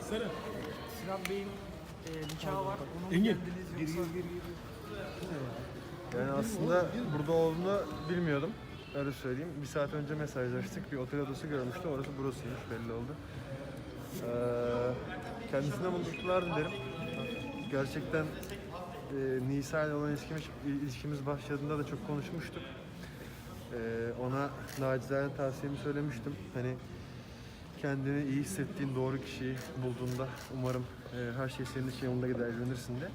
Sarı. Sinan Bey'in e, nikahı var. Mı Engin. geldiniz yoksa? Yani aslında burada olduğunu bilmiyordum. Öyle söyleyeyim. Bir saat önce mesajlaştık. Bir otel odası görmüştüm. Orası burasıymış belli oldu. Ee, kendisine mutluluklar dilerim. Gerçekten e, Nisa ile olan ilişkimiz, ilişkimiz başladığında da çok konuşmuştuk. Ee, ona nacizane tavsiyemi söylemiştim. Hani kendini iyi hissettiğin doğru kişiyi bulduğunda umarım e, her şey senin için yolunda gider evlenirsin de.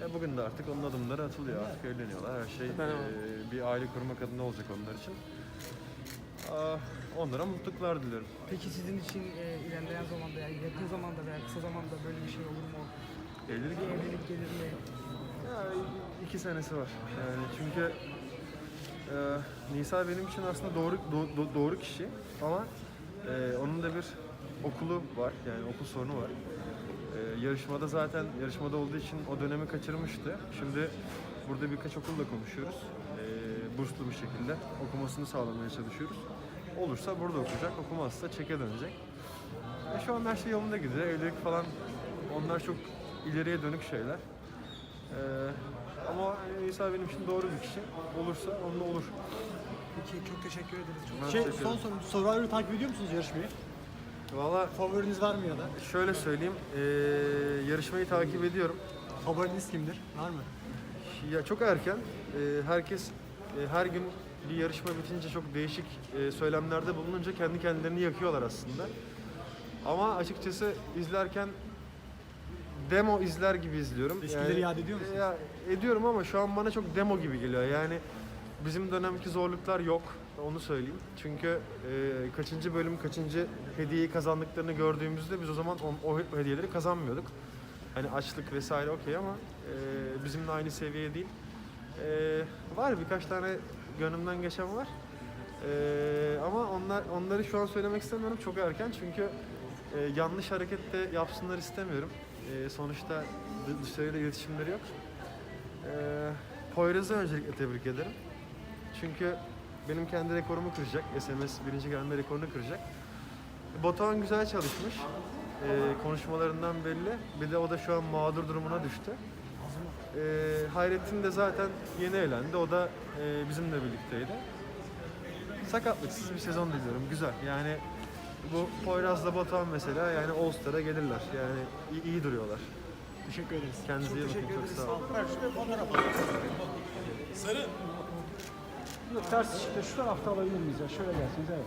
Ya bugün de artık onun adımları atılıyor artık evleniyorlar. Her şey e, bir aile kurmak adına olacak onlar için. Aa, onlara mutluluklar diliyorum. Peki sizin için e, ilerleyen zamanda yani yakın zamanda veya kısa zamanda böyle bir şey olur mu? Evlilik Bir evlilik gelir mi? Ya iki senesi var. Yani çünkü e, Nisa benim için aslında doğru do- do- doğru kişi ama e, onun da bir okulu var yani okul sorunu var. E, yarışmada zaten yarışmada olduğu için o dönemi kaçırmıştı. Şimdi burada birkaç okulla konuşuyoruz. E, burslu bir şekilde okumasını sağlamaya çalışıyoruz. Olursa burada okuyacak, okumazsa çeke dönecek. E, şu an her şey yolunda gidiyor. Evlilik falan onlar çok ileriye dönük şeyler. Ee, ama İsa benim için doğru bir kişi. Olursa onunla olur. Peki çok teşekkür ederiz. Çok Şey, teşekkür son ederim. soru. Survivor'ı takip ediyor musunuz yarışmayı? Valla Favoriniz var mı ya da? şöyle söyleyeyim. ee, yarışmayı takip ediyorum. Favoriniz kimdir? Var mı? Ya çok erken. Ee, herkes e, her gün bir yarışma bitince çok değişik e, söylemlerde bulununca kendi kendilerini yakıyorlar aslında. Ama açıkçası izlerken demo izler gibi izliyorum. Eskileri yad ediyor musunuz? Ya, ediyorum ama şu an bana çok demo gibi geliyor. Yani bizim dönemki zorluklar yok. Onu söyleyeyim. Çünkü e, kaçıncı bölüm, kaçıncı hediyeyi kazandıklarını gördüğümüzde biz o zaman o, o hediyeleri kazanmıyorduk. Hani açlık vesaire okey ama e, bizimle aynı seviye değil. E, var birkaç tane gönlümden geçen var. E, ama onlar onları şu an söylemek istemiyorum çok erken çünkü e, yanlış hareket de yapsınlar istemiyorum. E, sonuçta dı- dışarıyla iletişimleri yok. E, Poyraz'ı öncelikle tebrik ederim. Çünkü benim kendi rekorumu kıracak. SMS birinci gelme rekorunu kıracak. Batuhan güzel çalışmış. E, konuşmalarından belli. Bir de o da şu an mağdur durumuna düştü. E, Hayrettin de zaten yeni evlendi. O da e, bizimle birlikteydi. Sakatlıksız bir sezon diliyorum. Güzel. Yani bu Poyraz'la Batuhan mesela yani All Star'a gelirler. Yani iyi, iyi duruyorlar. Teşekkür ederiz. Kendinize iyi bakın. Çok sağ olun. Ver şuraya fotoğraf alalım. Yok ters çıktı. Şu tarafta alabilir miyiz ya? Şöyle gelsiniz evet.